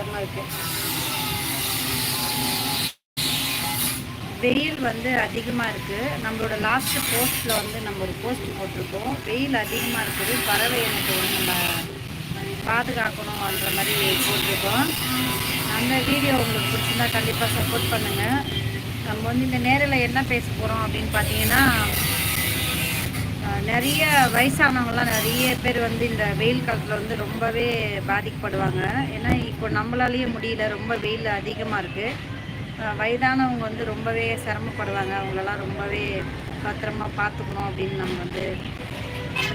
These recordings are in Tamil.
இருக்கு. வெயில் வந்து அதிகமாக இருக்குது நம்மளோட லாஸ்ட் போஸ்ட்டில் வந்து நம்ம ஒரு போஸ்ட் போட்டிருக்கோம். வெயில் அதிகமாக இருக்குது. பறவை எனக்கு வந்து நம்ம பாதுகாக்கணுன்ற மாதிரி போட்டிருக்கோம். அந்த வீடியோ உங்களுக்கு பிடிச்சிருந்தா கண்டிப்பாக சப்போர்ட் பண்ணுங்கள் நம்ம வந்து இந்த நேரில் என்ன பேச போகிறோம் அப்படின்னு பார்த்தீங்கன்னா நிறைய வயசானவங்களாம் நிறைய பேர் வந்து இந்த வெயில் காலத்தில் வந்து ரொம்பவே பாதிக்கப்படுவாங்க. ஏன்னா இப்போ நம்மளாலேயே முடியல ரொம்ப வெயில் அதிகமாக இருக்குது வயதானவங்க வந்து ரொம்பவே சிரமப்படுவாங்க. அவங்களெல்லாம் ரொம்பவே பத்திரமா பார்த்துக்கணும் அப்படின்னு நம்ம வந்து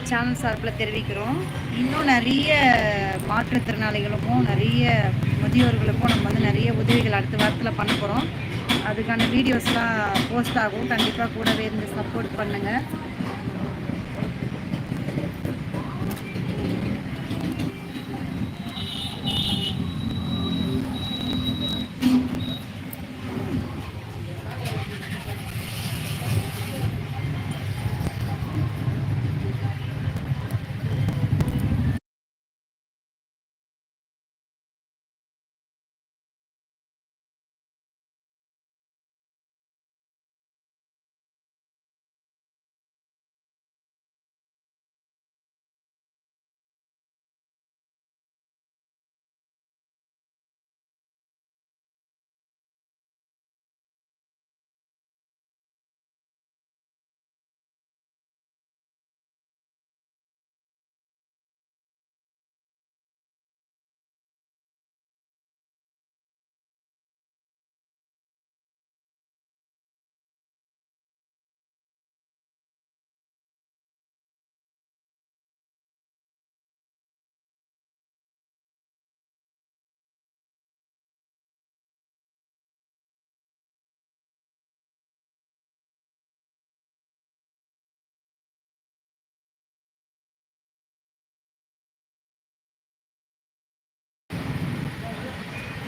சேனல் சார்பில் தெரிவிக்கிறோம். இன்னும் நிறைய மாற்றுத்திறனாளிகளுக்கும் நிறைய முதியோர்களுக்கும் நம்ம வந்து நிறைய உதவிகள் அடுத்த வாரத்தில் பண்ண போகிறோம் அதுக்கான வீடியோஸ்லாம் போஸ்ட் ஆகும். கண்டிப்பாக கூடவே இருந்து சப்போர்ட் பண்ணுங்கள்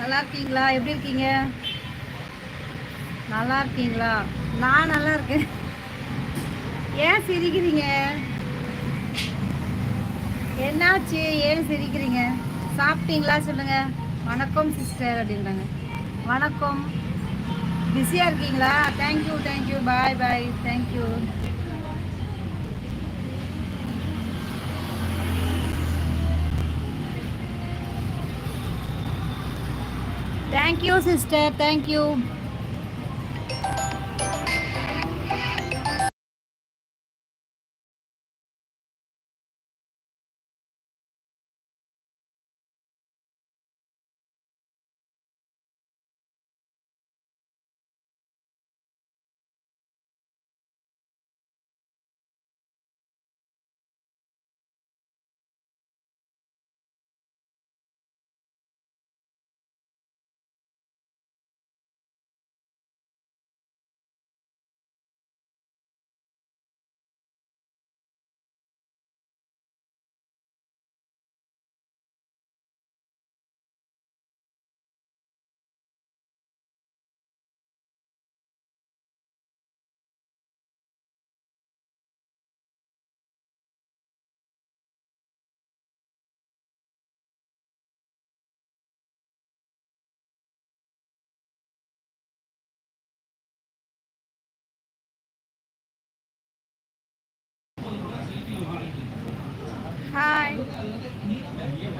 நல்லா இருக்கீங்களா? எப்படி இருக்கீங்க? நல்லா இருக்கீங்களா? நான் நல்லா இருக்கேன். ஏன் சிரிக்கிறீங்க? என்னாச்சு? ஏன் சிரிக்கிறீங்க? சாப்பிட்டீங்களா? சொல்லுங்க. வணக்கம் சிஸ்டர் அப்படின்றாங்க. வணக்கம். பிஸியாக இருக்கீங்களா? Thank you thank you bye bye thank you thank you sister thank you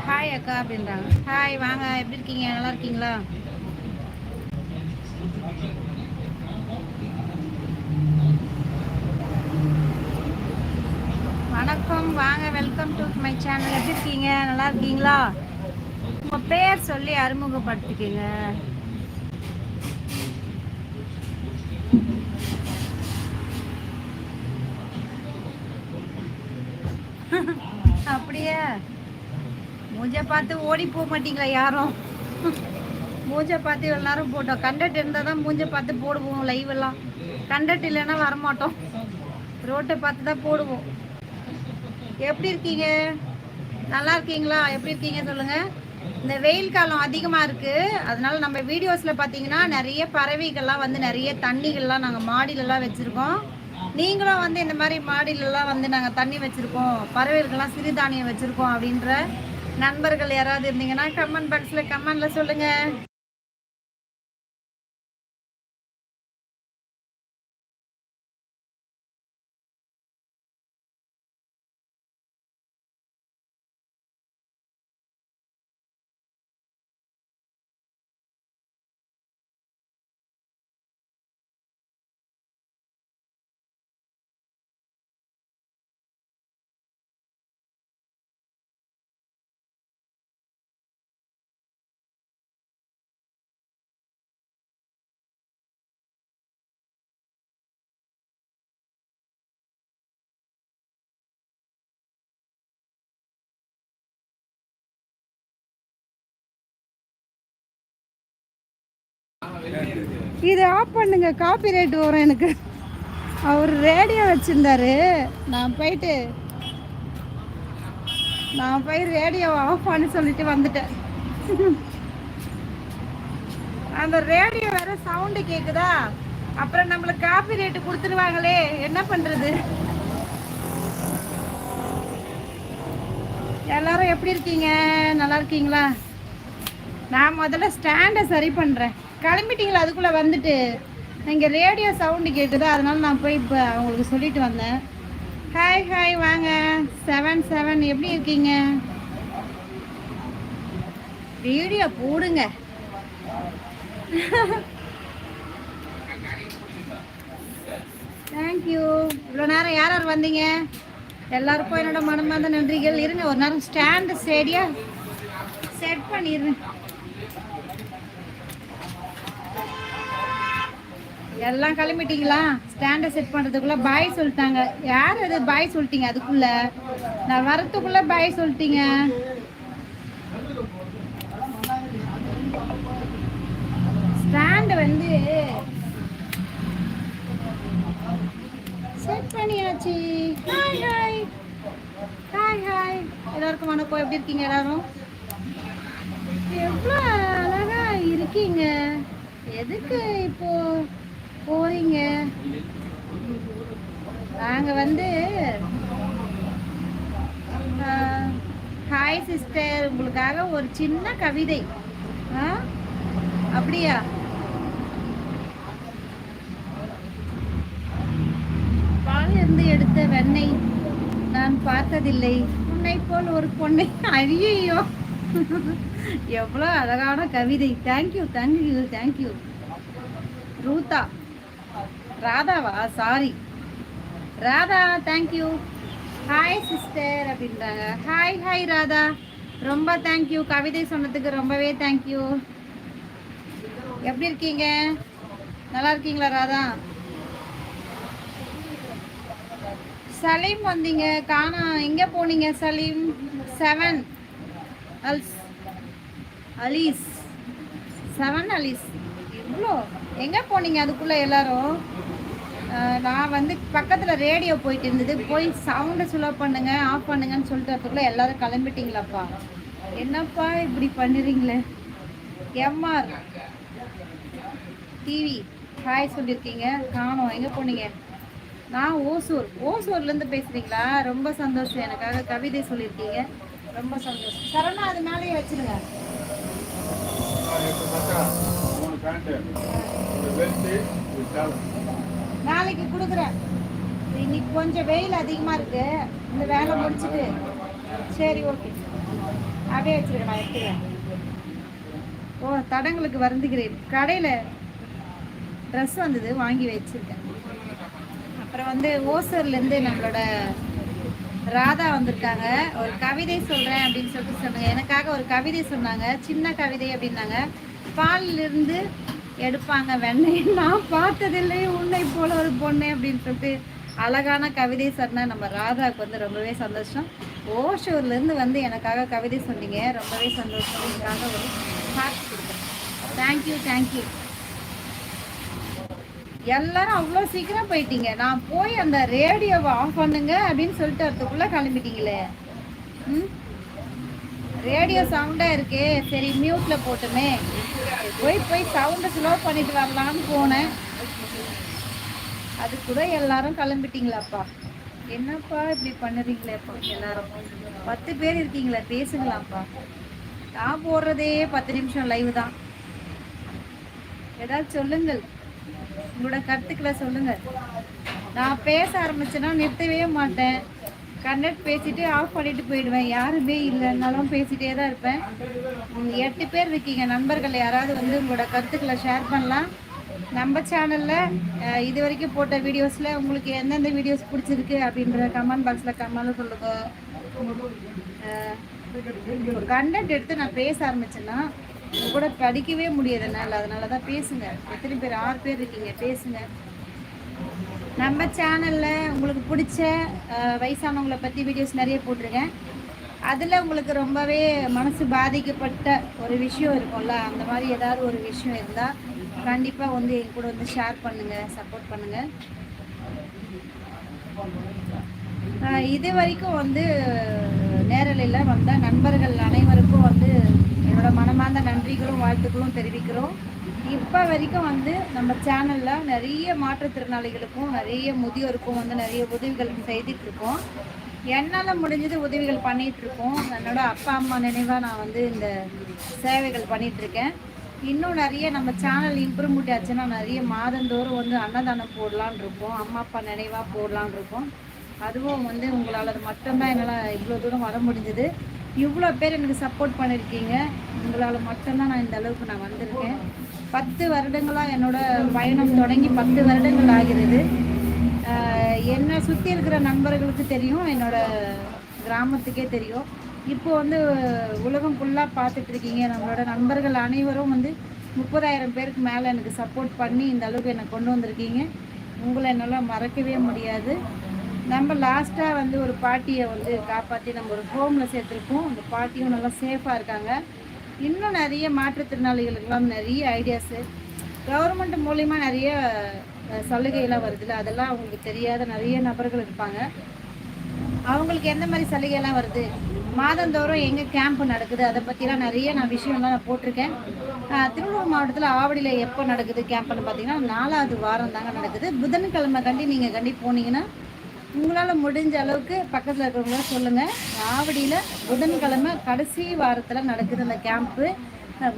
hi அக்கா அப்படின்றாங்க. ஹாய் வாங்க. எப்படி இருக்கீங்க? நல்லா இருக்கீங்களா? வணக்கம். வாங்க வெல்கம் டு மை சேனல் எப்படி இருக்கீங்க? நல்லா இருக்கீங்களா? உங்க பேர் சொல்லி அறிமுகப்படுத்திக்கங்க. அப்படியே. மூஞ்சை பார்த்து ஓடி போக மாட்டீங்களா யாரும்? மூஞ்சை பார்த்து இவ்வளோ நேரம் போட்டோம். கண்டக்ட் இருந்தால் தான் மூஞ்சை பார்த்து போடுவோம் லைவ் எல்லாம். கண்டக்ட் இல்லைன்னா வரமாட்டோம். ரோட்டை பார்த்து தான் போடுவோம். எப்படி இருக்கீங்க? நல்லா இருக்கீங்களா? எப்படி இருக்கீங்க சொல்லுங்க. இந்த வெயில் காலம் அதிகமாக இருக்குது அதனால நம்ம வீடியோஸில் பார்த்தீங்கன்னா நிறைய பறவைகள்லாம் வந்து நிறைய தண்ணிகள்லாம் நாங்கள் மாடியிலலாம் வச்சுருக்கோம். நீங்களும் வந்து இந்த மாதிரி மாடியிலலாம் வந்து நாங்கள் தண்ணி வச்சுருக்கோம். பறவைகளுக்கெல்லாம் சிறுதானியம் வச்சுருக்கோம் அப்படின்ற நண்பர்கள் யாராவது இருந்தீங்கன்னா கமெண்ட் பாக்ஸில் கமெண்டில் சொல்லுங்கள் இது ஆஃப் பண்ணுங்க. காப்பி ரைட் வரும் எனக்கு. அவர் ரேடியோ வச்சுருந்தாரு. நான் போயிட்டு நான் போய் ரேடியோ ஆஃப் பண்ணி சொல்லிட்டு வந்துட்டேன். அந்த ரேடியோ வேற சவுண்டு கேட்குதா அப்புறம் நம்மளுக்கு காப்பி ரேட்டு கொடுத்துருவாங்களே. என்ன பண்ணுறது எல்லாரும் எப்படி இருக்கீங்க? நல்லா இருக்கீங்களா? நான் முதல்ல ஸ்டாண்டை சரி பண்ணுறேன் கிளம்பிட்டீங்களா? அதுக்குள்ளே வந்துட்டு இங்கே ரேடியோ சவுண்டு கேட்குது அதனால நான் போய் இப்போ அவங்களுக்கு சொல்லிட்டு வந்தேன். ஹாய் ஹாய் வாங்க. செவன் செவன் எப்படி இருக்கீங்க? வீடியோ போடுங்க. தேங்க்யூ இவ்வளோ நேரம் யார் யார் வந்தீங்க? எல்லாருக்கும் என்னோட மனமார்ந்த நன்றிகள். இருங்க ஒரு நேரம் ஸ்டாண்டு ஸ்டேடியா செட் பண்ணிடுறேன். எல்லாம் கிளம்பிட்டீங்களா? ஸ்டாண்டை செட் பண்ணுறதுக்குள்ள பாய் சொல்லிட்டாங்க. யார் அது? பாய் சொல்லிட்டீங்க. அதுக்குள்ள. நான் வரத்துக்குள்ள பாய் சொல்லிட்டீங்க. ஸ்டாண்டு வந்து செட் பண்ணியாச்சு. ஹாய் ஹாய் ஹாய் ஹாய் எல்லாருக்கும் வணக்கம். எப்படி இருக்கீங்க எல்லாரும்? எவ்வளோ அழகா இருக்கீங்க. எதுக்கு இப்போது போறீங்க? நாங்க வந்து ஹாய் சிஸ்டர் உங்களுக்காக ஒரு சின்ன கவிதை. ஆ? அப்படியா? பாலிலிருந்து எடுத்த வெண்ணெய் நான் பார்த்ததில்லை. உன்னை போல் ஒரு பொண்ணை அழியோ எவ்வளோ அழகான கவிதை. Thank you thank you thank you ரூதா. ராதாவா? Sorry Radha thank you hi sister அப்படின்றாங்க. Hi hi Radha. ரொம்ப தேங்க்யூ கவிதை சொன்னதுக்கு ரொம்பவே தேங்க்யூ எப்படி இருக்கீங்க? நல்லா இருக்கீங்களா ராதா? சலீம் வந்தீங்க. காணா எங்கே போனீங்க சலீம்? செவன் அல்ஸ் அலீஸ். செவன் அலீஸ். இவ்வளோ எங்கே போனீங்க அதுக்குள்ளே எல்லாரும்? நான் வந்து பக்கத்தில் ரேடியோ போயிட்டு இருந்தது. போய் சவுண்டை சுலோ பண்ணுங்க ஆஃப் பண்ணுங்கன்னு சொல்லிட்டு அதுக்குள்ளே எல்லாரும் கிளம்பிட்டீங்களாப்பா. என்னப்பா இப்படி பண்ணுறீங்களே? எம்ஆர் டிவி ஹாய் சொல்லியிருக்கீங்க. காணோம். எங்கே போனீங்க? நான் ஓசூர். ஓசூர்லேருந்து பேசுகிறீங்களா ரொம்ப சந்தோஷம். எனக்காக கவிதை சொல்லியிருக்கீங்க. ரொம்ப சந்தோஷம். சரணா அது மேலேயே வச்சுருங்க. நாளைக்கு கொடுக்குறேன். இன்னைக்கு கொஞ்சம் வெயில் அதிகமாக இருக்கு. இந்த வேலை முடிச்சுட்டு. சரி ஓகே அப்படியே வச்சுக்கிறேன் நான் எடுத்துக்கிறேன். ஓ தடங்களுக்கு வருந்துகிறேன். கடையில் ட்ரெஸ் வந்தது வாங்கி வச்சுருக்கேன். அப்புறம் வந்து ஓசூர்லேருந்து நம்மளோட ராதா வந்திருக்காங்க. ஒரு கவிதை சொல்கிறேன் அப்படின்னு சொல்லிட்டு சொன்னாங்க. எனக்காக ஒரு கவிதை சொன்னாங்க. சின்ன கவிதை அப்படின்னாங்க. பாலிலிருந்து எடுப்பாங்க. வெண்ணையை நான் பார்த்ததில்லை. உன்னை போல ஒரு பொண்ணு அப்படின்னு சொல்லிட்டு அழகான கவிதை சொன்ன நம்ம ராதாவுக்கு வந்து ரொம்பவே சந்தோஷம். ஓஷூர்லேருந்து வந்து எனக்காக கவிதை சொன்னீங்க. ரொம்பவே சந்தோஷம். எனக்காக ஒரு ஹார்ட் கொடுக்குறேன். தேங்க்யூ தேங்க்யூ எல்லாரும் அவ்வளோ சீக்கிரம் போயிட்டீங்க. நான் போய் அந்த ரேடியோவை ஆஃப் பண்ணுங்க அப்படின்னு சொல்லிட்டு அதுக்குள்ளே கிளம்பிட்டீங்களே. ம்? ரேடியோ சவுண்டாக இருக்கே. சரி மியூட்டில் போட்டுமே. போய் போய் சவுண்டை ஸ்லோ பண்ணிட்டு வரலான்னு போனேன். அது கூட எல்லாரும் கிளம்பிட்டீங்களாப்பா. என்னப்பா இப்படி பண்ணுறீங்களேப்பா எல்லாரும்? பத்து பேர் இருக்கீங்களே பேசுங்களாப்பா. நான் போடுறதே பத்து நிமிஷம் லைவ் தான். ஏதாவது சொல்லுங்கள். உங்களோட கருத்துக்களை சொல்லுங்கள். நான் பேச ஆரம்பிச்சேன்னா நிறுத்தவே மாட்டேன். கண்டக்ட் பேசிட்டு ஆஃப் பண்ணிட்டு போயிடுவேன். யாருமே இல்லைன்னாலும் பேசிட்டே தான் இருப்பேன். எட்டு பேர் இருக்கீங்க. நண்பர்கள் யாராவது வந்து உங்களோட கருத்துக்களை ஷேர் பண்ணலாம். நம்ம சேனலில் இது வரைக்கும் போட்ட வீடியோஸில் உங்களுக்கு எந்தெந்த வீடியோஸ் பிடிச்சிருக்கு அப்படின்ற கமெண்ட் பாக்ஸில் கமெண்ட் சொல்லுங்கள் கண்டென்ட் எடுத்து நான் பேச ஆரம்பிச்சேன்னா உங்க கூட படிக்கவே முடியாது என்னால். அதனால தான் பேசுங்க. எத்தனை பேர்? ஆறு பேர் இருக்கீங்க. பேசுங்க. நம்ம சேனலில் உங்களுக்கு பிடிச்ச வயசானவங்களை பற்றி வீடியோஸ் நிறைய போட்டிருக்கேன். அதில் உங்களுக்கு ரொம்பவே மனசு பாதிக்கப்பட்ட ஒரு விஷயம் இருக்கும்ல அந்த மாதிரி ஏதாவது ஒரு விஷயம் இருந்தால் கண்டிப்பாக வந்து என் கூட வந்து ஷேர் பண்ணுங்கள் சப்போர்ட் பண்ணுங்கள் இது வரைக்கும் வந்து நேரலையில் வந்த நண்பர்கள் அனைவருக்கும் வந்து என்னோட மனமார்ந்த நன்றிகளும் வாழ்த்துக்களும் தெரிவிக்கிறோம். இப்போ வரைக்கும் வந்து நம்ம சேனலில் நிறைய மாற்றுத்திறனாளிகளுக்கும் நிறைய முதியோருக்கும் வந்து நிறைய உதவிகள் செய்துட்டு இருக்கோம். என்னால் முடிஞ்சது உதவிகள் பண்ணிகிட்ருக்கோம் இருக்கோம். என்னோட அப்பா அம்மா நினைவாக நான் வந்து இந்த சேவைகள் பண்ணிகிட்ருக்கேன் இருக்கேன். இன்னும் நிறைய நம்ம சேனல் இம்ப்ரூவ்மெண்ட் ஆச்சுன்னா நிறைய மாதந்தோறும் வந்து அன்னதானம் போடலான் இருக்கோம். அம்மா அப்பா நினைவாக போடலான் இருக்கோம். அதுவும் வந்து உங்களால் அது மட்டும்தான் என்னால் இவ்வளோ தூரம் வர முடிஞ்சது. இவ்வளோ பேர் எனக்கு சப்போர்ட் பண்ணியிருக்கீங்க உங்களால் மட்டும்தான் நான் இந்த அளவுக்கு நான் வந்திருக்கேன். பத்து வருடங்களாக என்னோட பயணம் தொடங்கி பத்து வருடங்கள் ஆகிறது. என்னை சுற்றி இருக்கிற நண்பர்களுக்கு தெரியும் என்னோட கிராமத்துக்கே தெரியும். இப்போ வந்து உலகம் ஃபுல்லாக பார்த்துட்டு இருக்கீங்க. நம்மளோட நண்பர்கள் அனைவரும் வந்து முப்பதாயிரம் பேருக்கு மேலே எனக்கு சப்போர்ட் பண்ணி இந்த அளவுக்கு என்னை கொண்டு வந்திருக்கீங்க. உங்களை என்னால் மறக்கவே முடியாது. நம்ம லாஸ்ட்டாக வந்து ஒரு பாட்டியை வந்து காப்பாற்றி நம்ம ஒரு ஹோமில் சேர்த்துருக்கோம் அந்த பாட்டியும் நல்லா சேஃபாக இருக்காங்க. இன்னும் நிறைய மாற்றுத்திறனாளிகளுக்கெல்லாம் நிறைய ஐடியாஸு கவர்மெண்ட் மூலிமா நிறைய சலுகைலாம் சலுகையெல்லாம் வருதுல்ல? அதெல்லாம் அவங்களுக்கு தெரியாத நிறைய நபர்கள் இருப்பாங்க. அவங்களுக்கு எந்த மாதிரி சலுகையெல்லாம் வருது? மாதந்தோறும் எங்கே கேம்ப் நடக்குது? அதை பற்றிலாம் நிறைய நான் விஷயம்லாம் நான் போட்டிருக்கேன். திருவள்ளூர் மாவட்டத்தில் ஆவடியில் எப்போ நடக்குது கேம்ப்னு பார்த்தீங்கன்னா நாலாவது வாரம் தாங்க நடக்குது. புதன்கிழமை கண்டி நீங்கள் கண்டி போனீங்கன்னா உங்களால் முடிஞ்ச அளவுக்கு பக்கத்தில் இருக்கிறவங்கள சொல்லுங்கள் ஆவடியில் புதன்கிழமை கடைசி வாரத்தில் நடக்குது அந்த கேம்ப்பு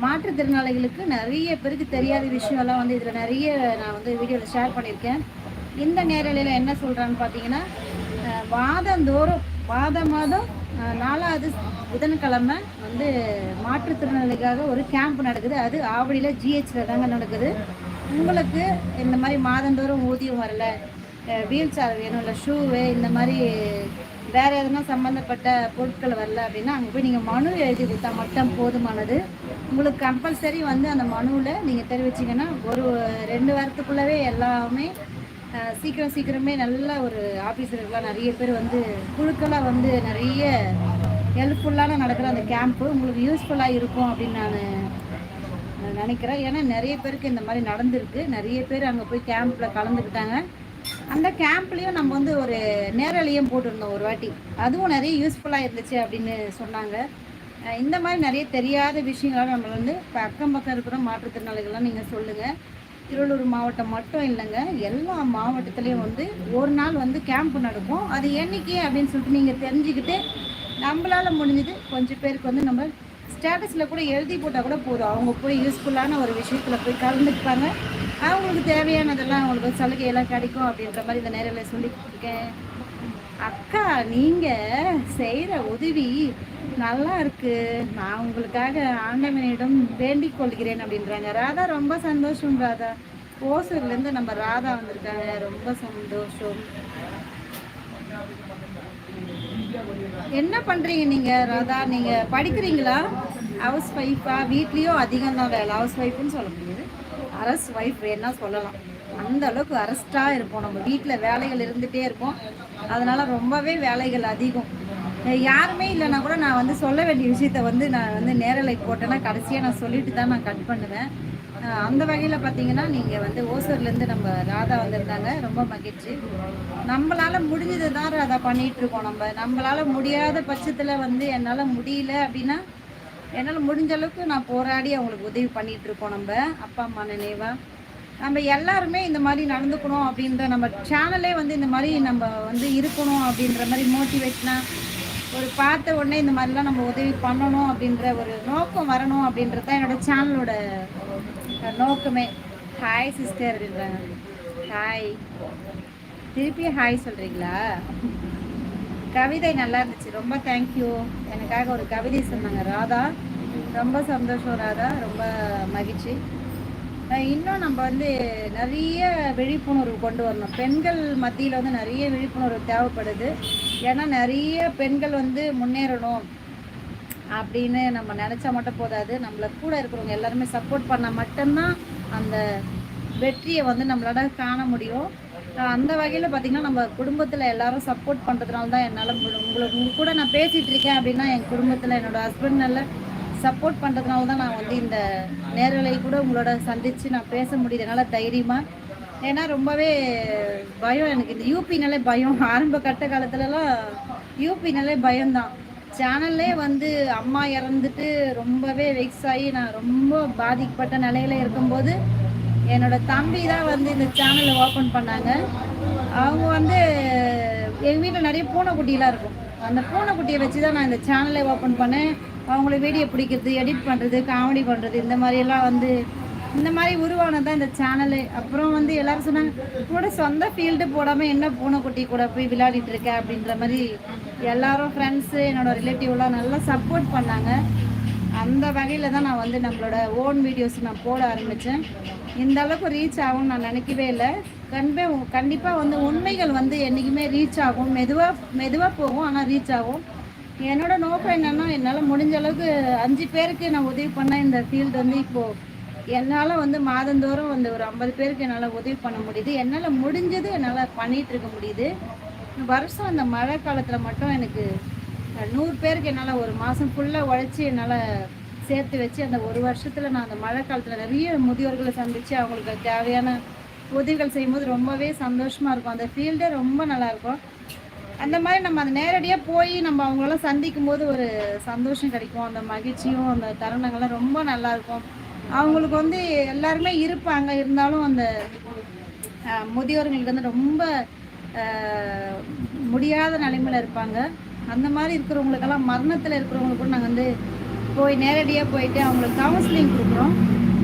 மாற்றுத்திறனாளிகளுக்கு நிறைய பேருக்கு தெரியாத விஷயம்லாம் வந்து இதில் நிறைய நான் வந்து வீடியோவில் ஷேர் பண்ணியிருக்கேன். இந்த நேரலையில் என்ன சொல்கிறான்னு பார்த்தீங்கன்னா வாதந்தோறும் வாத மாதம் நாலாவது புதன்கிழமை வந்து மாற்றுத்திறனாளிக்காக ஒரு கேம்ப் நடக்குது. அது ஆவடியில் ஜிஹெச்சில் தாங்க நடக்குது. உங்களுக்கு இந்த மாதிரி மாதந்தோறும் ஊதியம் வரல. வீல் சேர் வேணும் இல்லை ஷூவு இந்த மாதிரி வேறு எதுனா சம்மந்தப்பட்ட பொருட்கள் வரல அப்படின்னா அங்கே போய் நீங்கள் மனு எழுதி கொடுத்தா மட்டும் போதுமானது. உங்களுக்கு கம்பல்சரி வந்து அந்த மனுவில் நீங்கள் தெரிவிச்சிங்கன்னா ஒரு ரெண்டு வாரத்துக்குள்ளவே எல்லாமே சீக்கிரம் சீக்கிரமே நல்ல ஒரு ஆஃபீஸர்கள்லாம் நிறைய பேர் வந்து குழுக்களாக வந்து நிறைய ஹெல்ப்ஃபுல்லான நடக்கிற அந்த கேம்ப்பு உங்களுக்கு யூஸ்ஃபுல்லாக இருக்கும் அப்படின்னு நான் நான் நினைக்கிறேன். ஏன்னா நிறைய பேருக்கு இந்த மாதிரி நடந்திருக்கு. நிறைய பேர் அங்கே போய் கேம்பில் கலந்துக்கிட்டாங்க. அந்த கேம்ப்லேயும் நம்ம வந்து ஒரு நேரலையும் போட்டிருந்தோம் ஒரு வாட்டி. அதுவும் நிறைய யூஸ்ஃபுல்லாக இருந்துச்சு அப்படின்னு சொன்னாங்க. இந்த மாதிரி நிறைய தெரியாத விஷயங்களை நம்ம வந்து இப்போ அக்கம் பக்கம் இருக்கிற மாற்றுத்திறனாளிகள்லாம் நீங்கள் சொல்லுங்கள் திருவள்ளூர் மாவட்டம் மட்டும் இல்லைங்க எல்லா மாவட்டத்துலேயும் வந்து ஒரு நாள் வந்து கேம்ப் நடக்கும். அது என்னைக்கு அப்படின்னு சொல்லிட்டு நீங்கள் தெரிஞ்சுக்கிட்டு நம்மளால் முடிஞ்சது கொஞ்சம் பேருக்கு வந்து நம்ம ஸ்டேட்டஸில் கூட எழுதி போட்டால் கூட போதும். அவங்க போய் யூஸ்ஃபுல்லான ஒரு விஷயத்தில் போய் கலந்துக்கிட்டாங்க அவங்களுக்கு தேவையானதெல்லாம் அவங்களுக்கு சலுகையெல்லாம் கிடைக்கும் அப்படின்ற மாதிரி இந்த நேரில் சொல்லியிருக்கேன் அக்கா நீங்கள் செய்கிற உதவி நல்லா இருக்கு. நான் உங்களுக்காக ஆண்டவனிடம் வேண்டிக் கொள்கிறேன் அப்படின்றாங்க. ராதா ரொம்ப சந்தோஷம் ராதா. ஓசூர்லேருந்து நம்ம ராதா வந்திருக்காங்க. ரொம்ப சந்தோஷம். என்ன பண்றீங்க நீங்க ராதா? நீங்க படிக்கிறீங்களா? ஹவுஸ் ஒய்ஃபா வீட்லயும் அதிகம் தான் வேலை. ஹவுஸ் ஒய்ஃப்னு சொல்ல முடியாது. அரஸ் ஒய்ஃப் வேணா சொல்லலாம். அந்த அளவுக்கு அரஸ்டாக இருப்போம் நம்ம. வீட்டில் வேலைகள் இருந்துகிட்டே இருப்போம். அதனால் ரொம்பவே வேலைகள் அதிகம். யாருமே இல்லைன்னா கூட நான் வந்து சொல்ல வேண்டிய விஷயத்த வந்து நான் வந்து நேரலை போட்டேன்னா கடைசியாக நான் சொல்லிட்டு தான் நான் கட் பண்ணுவேன். அந்த வகையில் பார்த்தீங்கன்னா நீங்கள் வந்து ஓசூர்லேருந்து நம்ம ராதா வந்திருந்தாங்க. ரொம்ப மகிழ்ச்சி. நம்மளால் முடிஞ்சது தான் ராதா பண்ணிகிட்ருக்கோம் நம்ம. நம்மளால் முடியாத பட்சத்தில் வந்து என்னால் முடியல அப்படின்னா என்னால் முடிஞ்ச அளவுக்கு நான் போராடி அவங்களுக்கு உதவி பண்ணிகிட்டு இருக்கோம் நம்ம. அப்பா அம்மா நினைவாக நம்ம எல்லாருமே இந்த மாதிரி நடந்துக்கணும் அப்படின்ற நம்ம சேனலே வந்து இந்த மாதிரி நம்ம வந்து இருக்கணும் அப்படின்ற மாதிரி மோட்டிவேஷனாக ஒரு பார்த்த உடனே இந்த மாதிரிலாம் நம்ம உதவி பண்ணணும் அப்படின்ற ஒரு நோக்கம் வரணும் அப்படின்றது தான் என்னோட சேனலோட நோக்கமே. ஹாய் சிஸ்டர் அப்படின்றாங்க. ஹாய் திருப்பி ஹாய் சொல்கிறீங்களா கவிதை நல்லா இருந்துச்சு. ரொம்ப தேங்க்யூ எனக்காக ஒரு கவிதை சொன்னாங்க ராதா. ரொம்ப சந்தோஷம் ராதா. ரொம்ப மகிழ்ச்சி. இன்னும் நம்ம வந்து நிறைய விழிப்புணர்வு கொண்டு வரணும். பெண்கள் மத்தியில் வந்து நிறைய விழிப்புணர்வு தேவைப்படுது. ஏன்னா நிறைய பெண்கள் வந்து முன்னேறணும் அப்படின்னு நம்ம நினச்சா மட்டும் போதாது. நம்மள கூட இருக்கிறவங்க எல்லாருமே சப்போர்ட் பண்ணால் மட்டும்தான் அந்த வெற்றியை வந்து நம்மளால காண முடியும். அந்த வகையில் பார்த்திங்கன்னா நம்ம குடும்பத்தில் எல்லாரும் சப்போர்ட் பண்ணுறதுனால தான் என்னால் உங்களுக்கு உங்கள் கூட நான் பேசிகிட்டு இருக்கேன் அப்படின்னா என் குடும்பத்தில் என்னோட ஹஸ்பண்ட் நல்ல சப்போர்ட் பண்ணுறதுனால தான் நான் வந்து இந்த நேரலை கூட உங்களோட சந்தித்து நான் பேச முடியுதுனால தைரியமாக ஏன்னா ரொம்பவே பயம் எனக்கு. இந்த யூபினாலே பயம். ஆரம்ப கட்ட காலத்துலலாம் யூபினாலே பயம்தான். சேனல்லே வந்து அம்மா இறந்துட்டு ரொம்பவே வெக்ஸ் ஆகி நான் ரொம்ப பாதிக்கப்பட்ட நிலையில் இருக்கும்போது என்னோட தம்பி தான் வந்து இந்த சேனலை ஓப்பன் பண்ணாங்க. அவங்க வந்து எங்கள் வீட்டில் நிறைய பூனைக்குட்டிலாம் இருக்கும். அந்த பூனைக்குட்டியை வச்சு தான் நான் இந்த சேனலை ஓப்பன் பண்ணேன். அவங்கள வீடியோ பிடிக்கிறது எடிட் பண்ணுறது காமெடி பண்ணுறது இந்த மாதிரியெல்லாம் வந்து இந்த மாதிரி உருவானது தான் இந்த சேனலு அப்புறம் வந்து எல்லாரும் சொன்னாங்க கூட சொந்த ஃபீல்டு போடாமல் என்ன பூனைக்குட்டி கூட போய் விளையாடிட்டு இருக்க? அப்படின்ற மாதிரி எல்லாரும் ஃப்ரெண்ட்ஸு என்னோடய ரிலேட்டிவ்லாம் நல்லா சப்போர்ட் பண்ணாங்க. அந்த வகையில் தான் நான் வந்து நம்மளோட ஓன் வீடியோஸ் நான் போட ஆரம்பித்தேன் இந்த அளவுக்கு ரீச் ஆகும்னு நான் நினைக்கவே இல்லை. கண்பே கண்டிப்பாக வந்து உண்மைகள் வந்து என்றைக்குமே ரீச் ஆகும். மெதுவாக மெதுவாக போகும் ஆனால் ரீச் ஆகும். என்னோட நோக்கம் என்னென்னா என்னால் முடிஞ்ச அளவுக்கு அஞ்சு பேருக்கு நான் உதவி பண்ண இந்த ஃபீல்டு வந்து இப்போது என்னால் வந்து மாதந்தோறும் வந்து ஒரு ஐம்பது பேருக்கு என்னால் உதவி பண்ண முடியுது. என்னால் முடிஞ்சது என்னால் பண்ணிகிட்டு இருக்க முடியுது. வருஷம் அந்த மழை காலத்தில் மட்டும் எனக்கு நூறு பேருக்கு என்னால் ஒரு மாதம் ஃபுல்லாக உழைச்சி என்னால் சேர்த்து வச்சு அந்த ஒரு வருஷத்தில் நான் அந்த மழை காலத்தில் நிறைய முதியோர்களை சந்தித்து அவங்களுக்கு தேவையான உதவிகள் செய்யும்போது ரொம்பவே சந்தோஷமாக இருக்கும். அந்த ஃபீல்டே ரொம்ப நல்லாயிருக்கும் அந்த மாதிரி நம்ம அதை நேரடியாக போய் நம்ம அவங்களெல்லாம் சந்திக்கும் போது ஒரு சந்தோஷம் கிடைக்கும். அந்த மகிழ்ச்சியும் அந்த தருணங்கள்லாம் ரொம்ப நல்லா இருக்கும். அவங்களுக்கு வந்து எல்லாருமே இருப்பாங்க. இருந்தாலும் அந்த முதியோர்களுக்கு வந்து ரொம்ப முடியாத நிலைமையில் இருப்பாங்க. அந்த மாதிரி இருக்கிறவங்களுக்கெல்லாம் மரணத்தில் இருக்கிறவங்களுக்கு கூட நாங்கள் வந்து போய் நேரடியாக போயிட்டு அவங்களுக்கு கவுன்சிலிங் கொடுக்குறோம்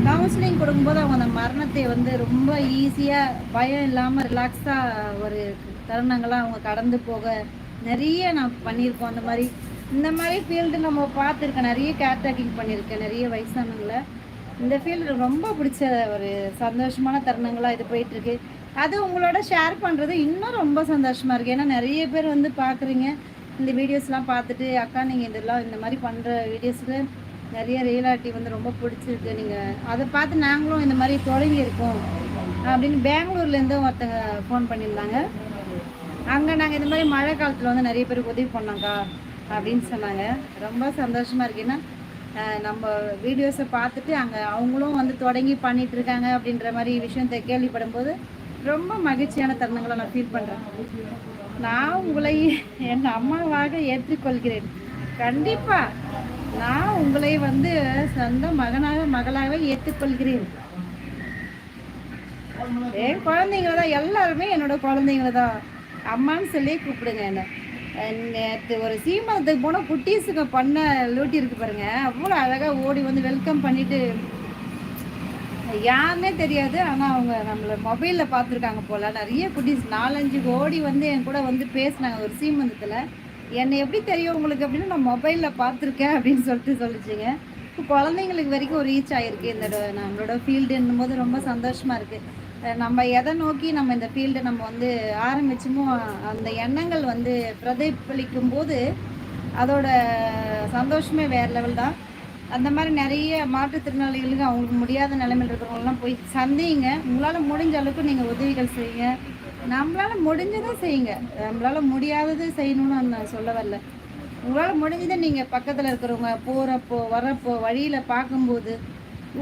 கவுன்சிலிங் கொடுக்கும்போது அவங்க அந்த மரணத்தை வந்து ரொம்ப ஈஸியாக பயம் இல்லாமல் ரிலாக்ஸாக ஒரு தருணங்களாக அவங்க கடந்து போக நிறைய நான் பண்ணியிருக்கோம். அந்த மாதிரி இந்த மாதிரி ஃபீல்டு நம்ம பார்த்துருக்கேன். நிறைய கேர் டேக்கிங் பண்ணியிருக்கேன். நிறைய வயசானவங்களை. இந்த ஃபீல்டு ரொம்ப பிடிச்ச ஒரு சந்தோஷமான தருணங்களாக இது போயிட்டுருக்கு. அது உங்களோட ஷேர் பண்ணுறது இன்னும் ரொம்ப சந்தோஷமாக இருக்குது ஏன்னா நிறைய பேர் வந்து பார்க்குறீங்க. இந்த வீடியோஸ்லாம் பார்த்துட்டு அக்கா நீங்கள் இதெல்லாம் இந்த மாதிரி பண்ணுற வீடியோஸில் நிறைய ரியலாட்டி வந்து ரொம்ப பிடிச்சிருக்கு. நீங்கள் அதை பார்த்து நாங்களும் இந்த மாதிரி தொடங்கி இருக்கோம். அப்படின்னு பெங்களூர்லேருந்து ஒருத்தங்க ஃபோன் பண்ணியிருந்தாங்க. அங்கே நாங்கள் இந்த மாதிரி மழை காலத்தில் வந்து நிறைய பேருக்கு உதவி பண்ணோங்க்கா அப்படின்னு சொன்னாங்க. ரொம்ப சந்தோஷமாக இருக்குன்னா நம்ம வீடியோஸை பார்த்துட்டு அங்கே அவங்களும் வந்து தொடங்கி பண்ணிகிட்டு இருக்காங்க அப்படின்ற மாதிரி விஷயத்தை கேள்விப்படும் போது ரொம்ப மகிழ்ச்சியான தருணங்களை நான் ஃபீல் பண்ணுறேன் நான் உங்களை என் அம்மாவாக ஏற்றுக்கொள்கிறேன். கண்டிப்பாக நான் உங்களை வந்து சொந்த மகனாக மகளாக ஏற்றுக்கொள்கிறேன். என் குழந்தைங்கள தான் எல்லாருமே என்னோட குழந்தைங்கள தான். அம்மான்னு சொல்லி கூப்பிடுங்க என்ன. நேற்று ஒரு சீமானத்துக்கு போனால் குட்டீஸுங்க பண்ண லூட்டி இருக்கு பாருங்க. அவ்வளோ அழகாக ஓடி வந்து வெல்கம் பண்ணிட்டு யாருன்னே தெரியாது ஆனால் அவங்க நம்மளை மொபைலில் பார்த்துருக்காங்க போல். நிறைய குட்டீஸ் நாலஞ்சு கோடி வந்து என் கூட வந்து பேசினாங்க ஒரு சீமந்தத்தில். என்னை எப்படி தெரியும் உங்களுக்கு அப்படின்னு நான் மொபைலில் பார்த்துருக்கேன் அப்படின்னு சொல்லிட்டு சொல்லிச்சுங்க. இப்போ குழந்தைங்களுக்கு வரைக்கும் ரீச் ஆகிருக்கு இந்த நம்மளோட ஃபீல்டுன்னும் போது ரொம்ப சந்தோஷமாக இருக்குது நம்ம எதை நோக்கி நம்ம இந்த ஃபீல்டை நம்ம வந்து ஆரம்பிச்சோமோ அந்த எண்ணங்கள் வந்து பிரதிபலிக்கும் போது அதோட சந்தோஷமே வேறு லெவல் தான். அந்த மாதிரி நிறைய மாற்றுத்திறனாளிகளுக்கு அவங்களுக்கு முடியாத நிலைமையில் இருக்கிறவங்களாம் போய் சந்திங்க. உங்களால் முடிஞ்ச அளவுக்கு நீங்கள் உதவிகள் செய்யுங்க. நம்மளால் முடிஞ்சதை செய்யுங்க. நம்மளால் முடியாதது செய்யணும்னு நான் சொல்ல வரல உங்களால் முடிஞ்சதை நீங்கள் பக்கத்தில் இருக்கிறவங்க போகிறப்போ வரப்போ வழியில் பார்க்கும்போது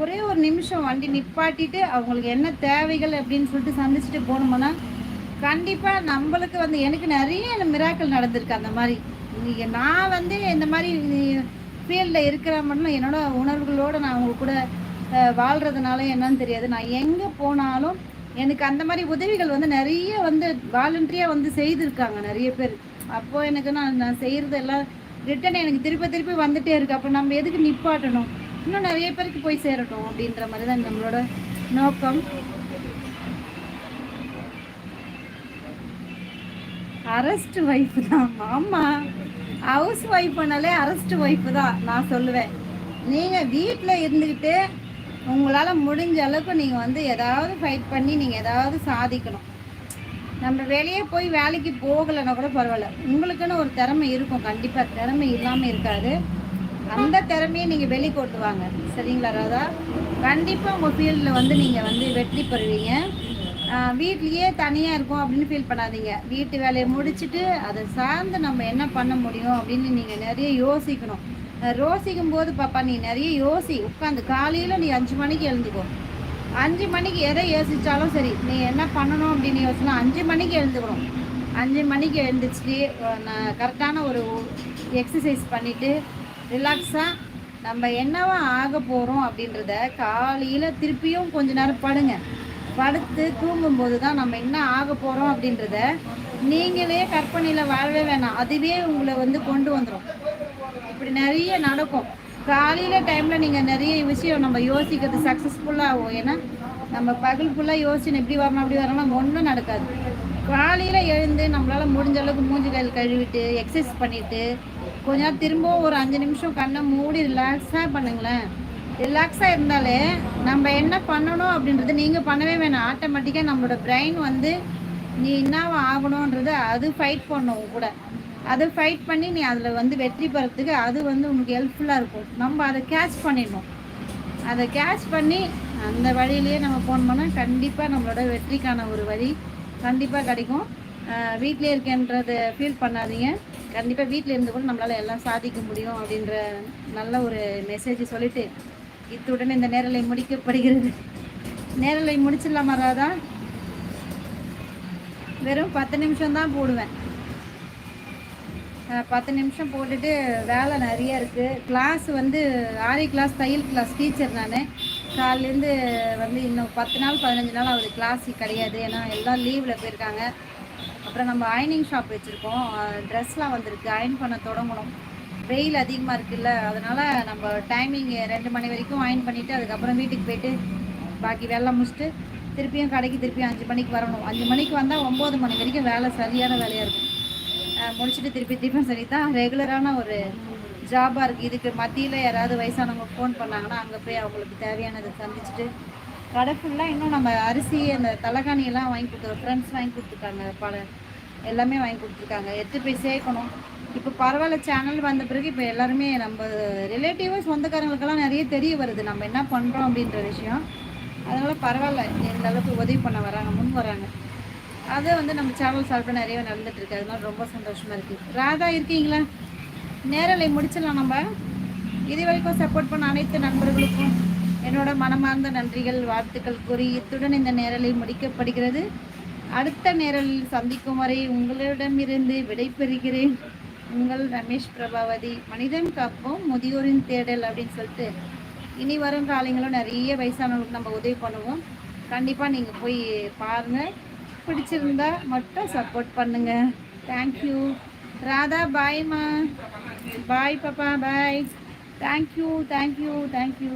ஒரே ஒரு நிமிஷம் வண்டி நிப்பாட்டிட்டு அவங்களுக்கு என்ன தேவைகள் அப்படின்னு சொல்லிட்டு சந்திச்சுட்டு போனோம்னா கண்டிப்பாக நம்மளுக்கு வந்து எனக்கு நிறைய மிராக்கள் நடந்திருக்கு அந்த மாதிரி. நீங்கள் நான் வந்து இந்த மாதிரி ஃபீல்டில் இருக்கிற மட்டும் என்னோட உணர்வுகளோடு நான் அவங்க கூட வாழ்கிறதுனால என்னன்னு தெரியாது. நான் எங்கே போனாலும் எனக்கு அந்த மாதிரி உதவிகள் வந்து நிறைய வந்து வாலண்டரியாக வந்து செய்திருக்காங்க நிறைய பேர். அப்போது எனக்கு நான் நான் செய்கிறது எல்லாம் ரிட்டன் எனக்கு திருப்பி திருப்பி வந்துட்டே இருக்கு. அப்போ நம்ம எதுக்கு நிப்பாட்டணும்? இன்னும் நிறைய பேருக்கு போய் சேரட்டும் அப்படின்ற மாதிரி தான் நம்மளோட நோக்கம். அரெஸ்ட் வைஃப் தான். ஆமாம் ஹவுஸ் ஒய்ஃப்னாலே அரெஸ்ட் ஒய்ஃப் தான் நான் சொல்லுவேன். நீங்கள் வீட்டில் இருந்துக்கிட்டு உங்களால் முடிஞ்ச அளவுக்கு நீங்கள் வந்து ஏதாவது ஃபைட் பண்ணி நீங்கள் ஏதாவது சாதிக்கணும். நம்ம வெளியே போய் வேலைக்கு போகலைன்னா கூட பரவாயில்ல. உங்களுக்குன்னு ஒரு திறமை இருக்கும் கண்டிப்பாக திறமை இல்லாமல் இருக்காது. அந்த திறமையை நீங்கள் வெளி சரிங்களா ராதா? கண்டிப்பாக உங்கள் ஃபீல்டில் வந்து நீங்கள் வந்து வெற்றி பெறுவீங்க. வீட்லேயே தனியாக இருக்கும் அப்படின்னு ஃபீல் பண்ணாதீங்க. வீட்டு வேலையை முடிச்சுட்டு அதை சார்ந்து நம்ம என்ன பண்ண முடியும் அப்படின்னு நீங்கள் நிறைய யோசிக்கணும். யோசிக்கும் போது பாப்பா நீ நிறைய யோசி. உட்காந்து காலையில் நீ அஞ்சு மணிக்கு எழுந்துக்கோ. அஞ்சு மணிக்கு எதை யோசித்தாலும் சரி நீ என்ன பண்ணணும் அப்படின்னு யோசிச்சா அஞ்சு மணிக்கு எழுந்துக்கணும். அஞ்சு மணிக்கு எழுந்துச்சுட்டு நான் கரெக்டான ஒரு எக்ஸசைஸ் பண்ணிவிட்டு ரிலாக்ஸாக நம்ம என்னவா ஆக போகிறோம் அப்படின்றத காலையில் திருப்பியும் கொஞ்ச நேரம் படுங்க. படுத்து தூங்கும்போது தான் நம்ம என்ன ஆக போகிறோம் அப்படின்றத நீங்களே கற்பனையில் வாழவே வேணாம். அதுவே உங்களை வந்து கொண்டு வந்துடும் இப்படி நிறைய நடக்கும். காலையில் டைமில் நீங்கள் நிறைய விஷயம் நம்ம யோசிக்கிறது சக்ஸஸ்ஃபுல்லாக ஆகும் ஏன்னா நம்ம பகல் ஃபுல்லாக யோசிச்சு இப்படி வரணும் அப்படி வரணும் ஒன்றும் நடக்காது. காலையில் எழுந்து நம்மளால் முடிஞ்ச அளவுக்கு மூஞ்சி கையில் கழுவிட்டு எக்ஸசைஸ் பண்ணிவிட்டு கொஞ்ச நேரம் திரும்பவும் ஒரு அஞ்சு நிமிஷம் கண்ணை மூடி ரிலாக்ஸாக பண்ணுங்களேன். ரிலாக்ஸாக இருந்தாலே நம்ம என்ன பண்ணணும் அப்படின்றது நீங்கள் பண்ணவே வேணாம். ஆட்டோமேட்டிக்காக நம்மளோட பிரெயின் வந்து நீ என்னவா ஆகணுன்றது அது ஃபைட் பண்ணும் கூட. அதை ஃபைட் பண்ணி நீ அதில் வந்து வெற்றி பெறத்துக்கு அது வந்து உனக்கு ஹெல்ப்ஃபுல்லாக இருக்கும். நம்ம அதை கேட்ச் பண்ணிடணும். அதை கேட்ச் பண்ணி அந்த வழியிலேயே நம்ம போனோம்னா கண்டிப்பாக நம்மளோட வெற்றிக்கான ஒரு வழி கண்டிப்பாக கிடைக்கும். வீட்டிலே இருக்கேன்றதை ஃபீல் பண்ணாதீங்க. கண்டிப்பாக வீட்டில் இருந்து கூட நம்மளால் எல்லாம் சாதிக்க முடியும் அப்படின்ற நல்ல ஒரு மெசேஜ் சொல்லிவிட்டு இத்துடன் இந்த நேரலை முடிக்கப்படுகிறது. நேரலை முடிச்சிடலாமா ராதா? வெறும் பத்து நிமிஷம் தான் போடுவேன். பத்து நிமிஷம் போட்டுட்டு வேலை நிறைய இருக்குது கிளாஸ் வந்து ஆரி கிளாஸ் தையல் கிளாஸ் டீச்சர் நான். காலிலேருந்து வந்து இன்னும் பத்து நாள் பதினஞ்சு நாள் அவர் கிளாஸ் கிடையாது. ஏன்னா எல்லாம் லீவில் போயிருக்காங்க. அப்புறம் நம்ம அயனிங் ஷாப் வச்சுருக்கோம். ட்ரெஸ்லாம் வந்திருக்கு. அயன் பண்ண தொடங்கணும். வெயில் அதிகமாக இருக்குல்ல அதனால் நம்ம டைமிங் ரெண்டு மணி வரைக்கும் வாயின் பண்ணிவிட்டு அதுக்கப்புறம் வீட்டுக்கு போயிட்டு பாக்கி வேலை முடிச்சுட்டு திருப்பியும் கடைக்கு திருப்பியும் அஞ்சு மணிக்கு வரணும். அஞ்சு மணிக்கு வந்தால் ஒம்பது மணி வரைக்கும் வேலை சரியான வேலையாக இருக்கும். முடிச்சுட்டு திருப்பி திருப்பியும் சரி தான் ரெகுலரான ஒரு ஜாபாக இருக்குது இதுக்கு மத்தியில் யாராவது வயசானவங்க ஃபோன் பண்ணாங்கன்னா அங்கே போய் அவங்களுக்கு தேவையானதை சந்திச்சுட்டு கடை ஃபுல்லாக இன்னும் நம்ம அரிசி அந்த தலைகாணியெல்லாம் வாங்கி கொடுத்துருக்கோம் ஃப்ரெண்ட்ஸ் வாங்கி கொடுத்துருக்காங்க பல எல்லாமே வாங்கி கொடுத்துருக்காங்க. எடுத்து போய் சேர்க்கணும். இப்போ பரவாயில்ல சேனல் வந்த பிறகு இப்போ எல்லாருமே நம்ம ரிலேட்டிவ்ஸ் சொந்தக்காரங்களுக்கெல்லாம் நிறைய தெரிய வருது. நம்ம என்ன பண்ணுறோம் அப்படின்ற விஷயம். அதனால் பரவாயில்ல எந்த அளவுக்கு உதவி பண்ண வராங்க முன் வராங்க. அதை வந்து நம்ம சேனல் சார்பில் நிறைய நடந்துட்டு அதனால ரொம்ப சந்தோஷமாக இருக்குது ராதா இருக்கீங்களா? நேரலை முடிச்சிடலாம் நம்ம. இது வரைக்கும் சப்போர்ட் பண்ண அனைத்து நண்பர்களுக்கும் என்னோட மனமார்ந்த நன்றிகள் வாழ்த்துக்கள் கூறி இத்துடன் இந்த நேரலை முடிக்கப்படுகிறது. அடுத்த நேரலில் சந்திக்கும் வரை உங்களிடமிருந்து விடைபெறுகிறேன். உங்கள் ரமேஷ் பிரபாவதி. மனிதன் காப்போம் முதியோரின் தேடல் அப்படின்னு சொல்லிட்டு. இனி வரும் காலங்களும் நிறைய வயசானவங்களுக்கு நம்ம உதவி பண்ணுவோம். கண்டிப்பாக நீங்கள் போய் பாருங்கள் பிடிச்சிருந்தா மட்டும் சப்போர்ட் பண்ணுங்க. தேங்க்யூ ராதா பாய்மா பாய் பாப்பா பாய் தேங்க்யூ தேங்க்யூ தேங்க்யூ